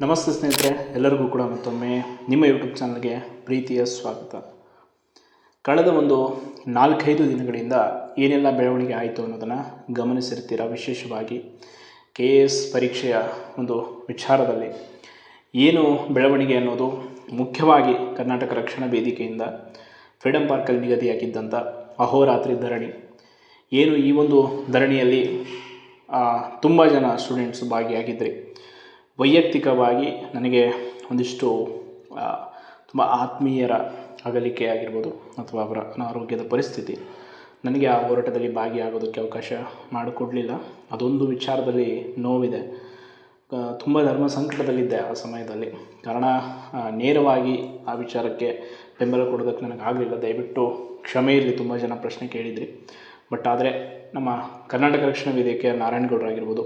ನಮಸ್ತೆ ಸ್ನೇಹಿತರೆ, ಎಲ್ಲರಿಗೂ ಕೂಡ ಮತ್ತೊಮ್ಮೆ ನಿಮ್ಮ ಯೂಟ್ಯೂಬ್ ಚಾನಲ್ಗೆ ಪ್ರೀತಿಯ ಸ್ವಾಗತ. ಕಳೆದ ಒಂದು ನಾಲ್ಕೈದು ದಿನಗಳಿಂದ ಏನೆಲ್ಲ ಬೆಳವಣಿಗೆ ಆಯಿತು ಅನ್ನೋದನ್ನು ಗಮನಿಸಿರ್ತೀರ? ವಿಶೇಷವಾಗಿ ಕೆ ಎಸ್ ಪರೀಕ್ಷೆಯ ಒಂದು ವಿಚಾರದಲ್ಲಿ ಏನು ಬೆಳವಣಿಗೆ ಅನ್ನೋದು ಮುಖ್ಯವಾಗಿ ಕರ್ನಾಟಕ ರಕ್ಷಣಾ ವೇದಿಕೆಯಿಂದ ಫ್ರೀಡಂ ಪಾರ್ಕಲ್ಲಿ ನಿಗದಿಯಾಗಿದ್ದಂಥ ಅಹೋರಾತ್ರಿ ಧರಣಿ. ಏನು ಈ ಒಂದು ಧರಣಿಯಲ್ಲಿ ತುಂಬ ಜನ ಸ್ಟೂಡೆಂಟ್ಸ್ ಭಾಗಿಯಾಗಿದ್ದರು ವೈಯಕ್ತಿಕವಾಗಿ ನನಗೆ ಒಂದಿಷ್ಟು ತುಂಬ ಆತ್ಮೀಯರ ಅಗಲಿಕೆ ಆಗಿರ್ಬೋದು ಅಥವಾ ಅವರ ಅನಾರೋಗ್ಯದ ಪರಿಸ್ಥಿತಿ ನನಗೆ ಆ ಹೋರಾಟದಲ್ಲಿ ಭಾಗಿಯಾಗೋದಕ್ಕೆ ಅವಕಾಶ ಮಾಡಿಕೊಡಲಿಲ್ಲ. ಅದೊಂದು ವಿಚಾರದಲ್ಲಿ ನೋವಿದೆ. ತುಂಬ ಧರ್ಮ ಸಂಕಟದಲ್ಲಿದ್ದೆ ಆ ಸಮಯದಲ್ಲಿ. ಕಾರಣ ನೇರವಾಗಿ ಆ ವಿಚಾರಕ್ಕೆ ಬೆಂಬಲ ಕೊಡೋದಕ್ಕೆ ನನಗಾಗಲಿಲ್ಲ. ದಯವಿಟ್ಟು ಕ್ಷಮೆ ಇರಲಿ, ತುಂಬ ಜನ ಪ್ರಶ್ನೆ ಕೇಳಿದ್ರಿ. ಬಟ್ ಆದರೆ ನಮ್ಮ ಕರ್ನಾಟಕ ರಕ್ಷಣಾ ವೇದಿಕೆಯ ನಾರಾಯಣಗೌಡರಾಗಿರ್ಬೋದು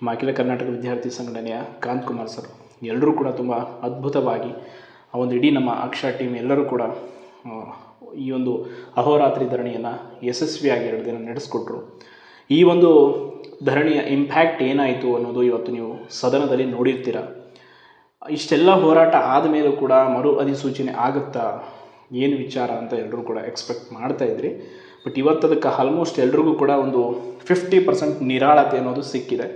ಅಖಿಲ ಕರ್ನಾಟಕ ವಿದ್ಯಾರ್ಥಿ ಸಂಘಟನೆಯ ಕಾಂತ್ ಕುಮಾರ್ ಸರ್ ಎಲ್ಲರೂ ಕೂಡ ತುಂಬ ಅದ್ಭುತವಾಗಿ ಆ ಒಂದು ಇಡೀ ನಮ್ಮ ಅಕ್ಷರ ಟೀಮ್ ಎಲ್ಲರೂ ಕೂಡ ಈ ಒಂದು ಅಹೋರಾತ್ರಿ ಧರಣಿಯನ್ನು ಯಶಸ್ವಿಯಾಗಿ ಎರಡು ದಿನ ನಡೆಸ್ಕೊಟ್ರು. ಈ ಒಂದು ಧರಣಿಯ ಇಂಪ್ಯಾಕ್ಟ್ ಏನಾಯಿತು ಅನ್ನೋದು ಇವತ್ತು ನೀವು ಸದನದಲ್ಲಿ ನೋಡಿರ್ತೀರ. ಇಷ್ಟೆಲ್ಲ ಹೋರಾಟ ಆದಮೇಲೂ ಕೂಡ ಮರು ಅಧಿಸೂಚನೆ ಆಗುತ್ತಾ? ಏನು ವಿಚಾರ ಅಂತ ಎಲ್ಲರೂ ಕೂಡ ಎಕ್ಸ್ಪೆಕ್ಟ್ ಮಾಡ್ತಾ ಇದ್ರಿ. ಬಟ್ ಇವತ್ತದಕ್ಕೆ ಆಲ್ಮೋಸ್ಟ್ ಎಲ್ರಿಗೂ ಕೂಡ ಒಂದು ಫಿಫ್ಟಿ ಪರ್ಸೆಂಟ್ ನಿರಾಳತೆ ಅನ್ನೋದು ಸಿಕ್ಕಿದೆ.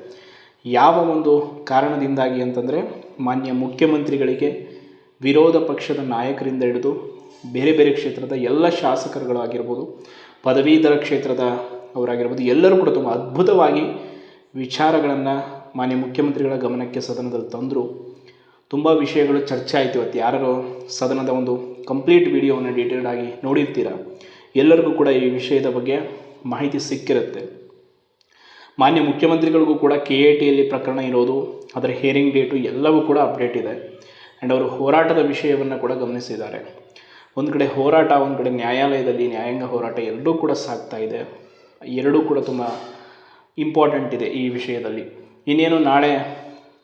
ಯಾವ ಒಂದು ಕಾರಣದಿಂದಾಗಿ ಅಂತಂದರೆ ಮಾನ್ಯ ಮುಖ್ಯಮಂತ್ರಿಗಳಿಗೆ ವಿರೋಧ ಪಕ್ಷದ ನಾಯಕರಿಂದ ಹಿಡಿದು ಬೇರೆ ಬೇರೆ ಕ್ಷೇತ್ರದ ಎಲ್ಲ ಶಾಸಕರುಗಳಾಗಿರ್ಬೋದು, ಪದವೀಧರ ಕ್ಷೇತ್ರದ ಅವರಾಗಿರ್ಬೋದು, ಎಲ್ಲರೂ ಕೂಡ ತುಂಬ ಅದ್ಭುತವಾಗಿ ವಿಚಾರಗಳನ್ನು ಮಾನ್ಯ ಮುಖ್ಯಮಂತ್ರಿಗಳ ಗಮನಕ್ಕೆ ಸದನದಲ್ಲಿ ತಂದರು. ತುಂಬ ವಿಷಯಗಳು ಚರ್ಚೆ ಆಯಿತು ಇವತ್ತು. ಯಾರು ಸದನದ ಒಂದು ಕಂಪ್ಲೀಟ್ ವಿಡಿಯೋವನ್ನು ಡೀಟೇಲ್ಡ್ ಆಗಿ ನೋಡಿರ್ತೀರ? ಎಲ್ಲರಿಗೂ ಕೂಡ ಈ ವಿಷಯದ ಬಗ್ಗೆ ಮಾಹಿತಿ ಸಿಕ್ಕಿರುತ್ತೆ. ಮಾನ್ಯ ಮುಖ್ಯಮಂತ್ರಿಗಳಿಗೂ ಕೂಡ ಕೆ ಎ ಟಿಯಲ್ಲಿ ಪ್ರಕರಣ ಇರೋದು, ಅದರ ಹಿಯರಿಂಗ್ ಡೇಟು ಎಲ್ಲವೂ ಕೂಡ ಅಪ್ಡೇಟ್ ಇದೆ. ಆ್ಯಂಡ್ ಅವರು ಹೋರಾಟದ ವಿಷಯವನ್ನು ಕೂಡ ಗಮನಿಸಿದ್ದಾರೆ. ಒಂದು ಕಡೆ ಹೋರಾಟ, ಒಂದು ಕಡೆ ನ್ಯಾಯಾಲಯದಲ್ಲಿ ನ್ಯಾಯಾಂಗ ಹೋರಾಟ ಎರಡೂ ಕೂಡ ಸಾಗ್ತಾ ಇದೆ. ಎರಡೂ ಕೂಡ ತುಂಬ ಇಂಪಾರ್ಟೆಂಟ್ ಇದೆ ಈ ವಿಷಯದಲ್ಲಿ. ಇನ್ನೇನು ನಾಳೆ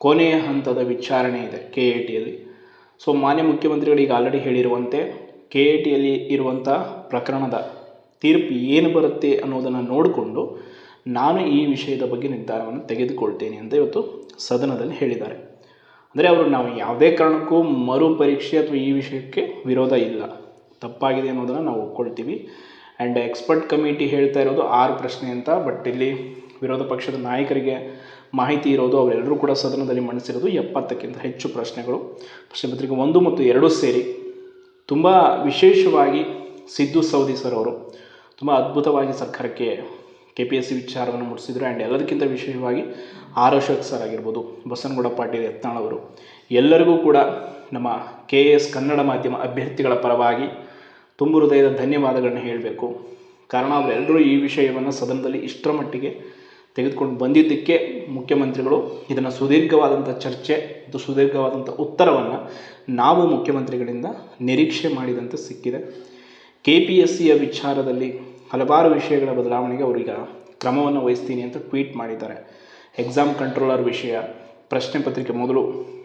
ಕೊನೆಯ ಹಂತದ ವಿಚಾರಣೆ ಇದೆ ಕೆ ಎ ಟಿಯಲ್ಲಿ ಸೊ ಮಾನ್ಯ ಮುಖ್ಯಮಂತ್ರಿಗಳು ಈಗ ಆಲ್ರೆಡಿ ಹೇಳಿರುವಂತೆ ಕೆ ಎ ಟಿಯಲ್ಲಿ ಇರುವಂಥ ಪ್ರಕರಣದ ತೀರ್ಪು ಏನು ಬರುತ್ತೆ ಅನ್ನೋದನ್ನು ನೋಡಿಕೊಂಡು ನಾನು ಈ ವಿಷಯದ ಬಗ್ಗೆ ನಿರ್ಧಾರವನ್ನು ತೆಗೆದುಕೊಳ್ತೇನೆ ಅಂತ ಇವತ್ತು ಸದನದಲ್ಲಿ ಹೇಳಿದ್ದಾರೆ. ಅಂದರೆ ಅವರು ನಾವು ಯಾವುದೇ ಕಾರಣಕ್ಕೂ ಮರು ಪರೀಕ್ಷೆ ಅಥವಾ ಈ ವಿಷಯಕ್ಕೆ ವಿರೋಧ ಇಲ್ಲ. ತಪ್ಪಾಗಿದೆ ಅನ್ನೋದನ್ನು ನಾವು ಒಪ್ಕೊಳ್ತೀವಿ. ಆ್ಯಂಡ್ ಎಕ್ಸ್ಪರ್ಟ್ ಕಮಿಟಿ ಹೇಳ್ತಾ ಇರೋದು ಆರು ಪ್ರಶ್ನೆ ಅಂತ ಬಟ್ ಇಲ್ಲಿ ವಿರೋಧ ಪಕ್ಷದ ನಾಯಕರಿಗೆ ಮಾಹಿತಿ ಇರೋದು, ಅವರೆಲ್ಲರೂ ಕೂಡ ಸದನದಲ್ಲಿ ಮಂಡಿಸಿರೋದು ಎಪ್ಪತ್ತಕ್ಕಿಂತ ಹೆಚ್ಚು ಪ್ರಶ್ನೆಗಳು. ಪ್ರಶ್ನೆ ಪತ್ರಿಕೆ ಒಂದು ಮತ್ತು ಎರಡು ಸೇರಿ. ತುಂಬ ವಿಶೇಷವಾಗಿ ಸಿದ್ದು ಸೌದಿ ಸರ್ ಅವರು, ತುಂಬ ಅದ್ಭುತವಾಗಿ ಸರ್ಕಾರಕ್ಕೆ ಕೆ ಪಿ ಎಸ್ ಸಿ ವಿಚಾರವನ್ನು ಮುಟ್ಟಿಸಿದ್ರು. ಆ್ಯಂಡ್ ಎಲ್ಲದಕ್ಕಿಂತ ವಿಶೇಷವಾಗಿ ಆರ್ ಅಶೋಕ್ ಸರ್ ಆಗಿರ್ಬೋದು, ಬಸನಗೌಡ ಪಾಟೀಲ್ ಯತ್ನಾಳ್ ಅವರು. ಎಲ್ಲರಿಗೂ ಕೂಡ ನಮ್ಮ ಕೆ ಎಸ್ ಕನ್ನಡ ಮಾಧ್ಯಮ ಅಭ್ಯರ್ಥಿಗಳ ಪರವಾಗಿ ತುಂಬ ಹೃದಯದ ಧನ್ಯವಾದಗಳನ್ನ ಹೇಳಬೇಕು. ಕಾರಣ ಅವರೆಲ್ಲರೂ ಈ ವಿಷಯವನ್ನು ಸದನದಲ್ಲಿ ಇಷ್ಟರ ಮಟ್ಟಿಗೆ ತೆಗೆದುಕೊಂಡು ಬಂದಿದ್ದಕ್ಕೆ ಮುಖ್ಯಮಂತ್ರಿಗಳು ಇದನ್ನು ಸುದೀರ್ಘವಾದಂಥ ಚರ್ಚೆ ಮತ್ತು ಸುದೀರ್ಘವಾದಂಥ ಉತ್ತರವನ್ನು ನಾವು ಮುಖ್ಯಮಂತ್ರಿಗಳಿಂದ ನಿರೀಕ್ಷೆ ಮಾಡಿದಂತೆ ಸಿಕ್ಕಿದೆ. ಕೆ ಪಿ ಎಸ್ ಸಿಯ ವಿಚಾರದಲ್ಲಿ ಹಲವಾರು ವಿಷಯಗಳ ಬದಲಾವಣೆಗೆ ಅವರೀಗ ಕ್ರಮವನ್ನು ವಹಿಸ್ತೀನಿ ಅಂತ ಟ್ವೀಟ್ ಮಾಡಿದ್ದಾರೆ. ಎಕ್ಸಾಮ್ ಕಂಟ್ರೋಲರ್ ವಿಷಯ, ಪ್ರಶ್ನೆ ಪತ್ರಿಕೆ ಮೊದಲು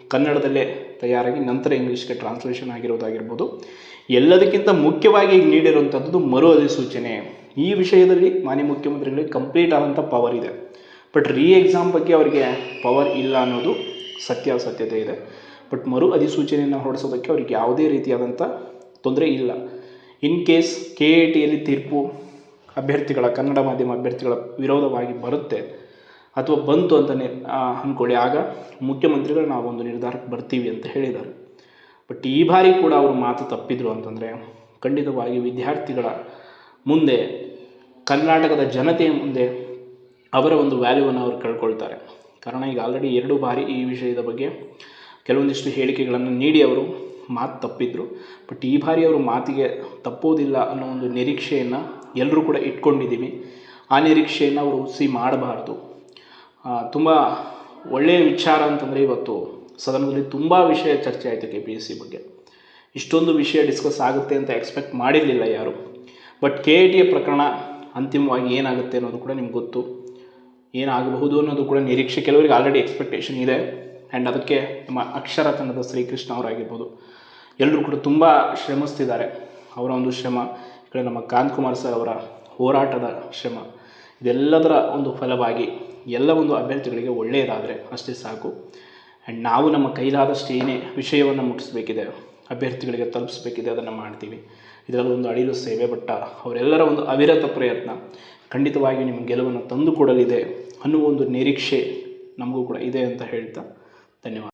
ಕನ್ನಡದಲ್ಲೇ ತಯಾರಾಗಿ, ನಂತರ ಇಂಗ್ಲೀಷ್ಗೆ ಟ್ರಾನ್ಸ್ಲೇಷನ್ ಆಗಿರೋದಾಗಿರ್ಬೋದು. ಎಲ್ಲದಕ್ಕಿಂತ ಮುಖ್ಯವಾಗಿ ಈಗ ನೀಡಿರುವಂಥದ್ದು ಮರು ಅಧಿಸೂಚನೆ. ಈ ವಿಷಯದಲ್ಲಿ ಮಾನ್ಯ ಮುಖ್ಯಮಂತ್ರಿಗಳಿಗೆ ಕಂಪ್ಲೀಟ್ ಆದಂಥ ಪವರ್ ಇದೆ. ಬಟ್ ರೀ ಎಕ್ಸಾಮ್ ಬಗ್ಗೆ ಅವರಿಗೆ ಪವರ್ ಇಲ್ಲ ಅನ್ನೋದು ಸತ್ಯಾಸತ್ಯತೆ ಇದೆ. ಬಟ್ ಮರು ಅಧಿಸೂಚನೆಯನ್ನು ಹೊರಡಿಸೋದಕ್ಕೆ ಅವ್ರಿಗೆ ಯಾವುದೇ ರೀತಿಯಾದಂಥ ತೊಂದರೆ ಇಲ್ಲ. ಇನ್ ಕೇಸ್ ಕೆ ಎ ಟಿಯಲ್ಲಿ ತೀರ್ಪು ಅಭ್ಯರ್ಥಿಗಳ, ಕನ್ನಡ ಮಾಧ್ಯಮ ಅಭ್ಯರ್ಥಿಗಳ ವಿರೋಧವಾಗಿ ಬರುತ್ತೆ. ಅಥವಾ ಬಂತು ಅಂತ ಅಂದ್ಕೊಳ್ಳಿ ಆಗ ಮುಖ್ಯಮಂತ್ರಿಗಳು ಒಂದು ನಿರ್ಧಾರಕ್ಕೆ ಬರ್ತೀವಿ ಅಂತ ಹೇಳಿದ್ದಾರೆ. ಬಟ್ ಈ ಬಾರಿ ಕೂಡ ಅವರು ಮಾತು ತಪ್ಪಿದ್ರು ಅಂತಂದರೆ, ಖಂಡಿತವಾಗಿ ವಿದ್ಯಾರ್ಥಿಗಳ ಮುಂದೆ, ಕರ್ನಾಟಕದ ಜನತೆಯ ಮುಂದೆ ಅವರ ಒಂದು ವ್ಯಾಲ್ಯೂವನ್ನು ಅವರು ಕಳ್ಕೊಳ್ತಾರೆ. ಕಾರಣ ಈಗ ಆಲ್ರೆಡಿ ಎರಡು ಬಾರಿ ಈ ವಿಷಯದ ಬಗ್ಗೆ ಕೆಲವೊಂದಿಷ್ಟು ಹೇಳಿಕೆಗಳನ್ನು ನೀಡಿ ಅವರು. ಮಾತು ತಪ್ಪಿದ್ರು. ಬಟ್ ಈ ಬಾರಿ ಅವರು ಮಾತಿಗೆ ತಪ್ಪೋದಿಲ್ಲ ಅನ್ನೋ ಒಂದು ನಿರೀಕ್ಷೆಯನ್ನು ಎಲ್ಲರೂ ಕೂಡ ಇಟ್ಕೊಂಡಿದ್ದೀವಿ. ಆ ನಿರೀಕ್ಷೆಯನ್ನು ಅವರು ಹುಸಿ ಮಾಡಬಾರ್ದು. ತುಂಬ ಒಳ್ಳೆಯ ವಿಚಾರ ಅಂತಂದರೆ ಇವತ್ತು ಸದನದಲ್ಲಿ ತುಂಬ ವಿಷಯ ಚರ್ಚೆ ಆಯಿತು ಕೆ ಪಿ ಎಸ್ ಸಿ ಬಗ್ಗೆ. ಇಷ್ಟೊಂದು ವಿಷಯ ಡಿಸ್ಕಸ್ ಆಗುತ್ತೆ ಅಂತ ಎಕ್ಸ್ಪೆಕ್ಟ್ ಮಾಡಿರಲಿಲ್ಲ ಯಾರು. ಬಟ್ ಕೆ ಎ ಪ್ರಕರಣ ಅಂತಿಮವಾಗಿ ಏನಾಗುತ್ತೆ ಅನ್ನೋದು ಕೂಡ ನಿಮ್ಗೆ ಗೊತ್ತು. ಏನಾಗಬಹುದು ಅನ್ನೋದು ಕೂಡ ನಿರೀಕ್ಷೆ. ಕೆಲವರಿಗೆ ಆಲ್ರೆಡಿ ಎಕ್ಸ್ಪೆಕ್ಟೇಷನ್ ಇದೆ. ಆ್ಯಂಡ್ ಅದಕ್ಕೆ ನಮ್ಮ ಅಕ್ಷರ ತಂಡದ ಶ್ರೀಕೃಷ್ಣ ಅವರಾಗಿರ್ಬೋದು. ಎಲ್ಲರೂ ಕೂಡ ತುಂಬ ಶ್ರಮಿಸ್ತಿದ್ದಾರೆ. ಅವರ ಒಂದು ಶ್ರಮ, ಈ ಕಡೆ ನಮ್ಮ ಕಾಂತ್ ಕುಮಾರ್ ಸರ್ ಅವರ ಹೋರಾಟದ ಶ್ರಮ, ಇದೆಲ್ಲದರ ಒಂದು ಫಲವಾಗಿ ಎಲ್ಲ ಒಂದು ಅಭ್ಯರ್ಥಿಗಳಿಗೆ ಒಳ್ಳೆಯದಾದರೆ ಅಷ್ಟೇ ಸಾಕು. ಆ್ಯಂಡ್ ನಾವು ನಮ್ಮ ಕೈಲಾದಷ್ಟು ಏನೇ ವಿಷಯವನ್ನು ಮುಟ್ಟಿಸಬೇಕಿದೆ, ಅಭ್ಯರ್ಥಿಗಳಿಗೆ ತಲುಪಿಸ್ಬೇಕಿದೆ, ಅದನ್ನು ಮಾಡ್ತೀವಿ. ಇದರಲ್ಲಿ ಒಂದು ಅಳಿಲು ಸೇವೆ ಬಟ್ಟ ಅವರೆಲ್ಲರ ಒಂದು ಅವಿರತ ಪ್ರಯತ್ನ ಖಂಡಿತವಾಗಿ ನಿಮ್ಮ ಗೆಲುವನ್ನು ತಂದುಕೊಡಲಿದೆ ಅನ್ನುವ ಒಂದು ನಿರೀಕ್ಷೆ ನಮಗೂ ಕೂಡ ಇದೆ ಅಂತ ಹೇಳ್ತಾ ಧನ್ಯವಾದ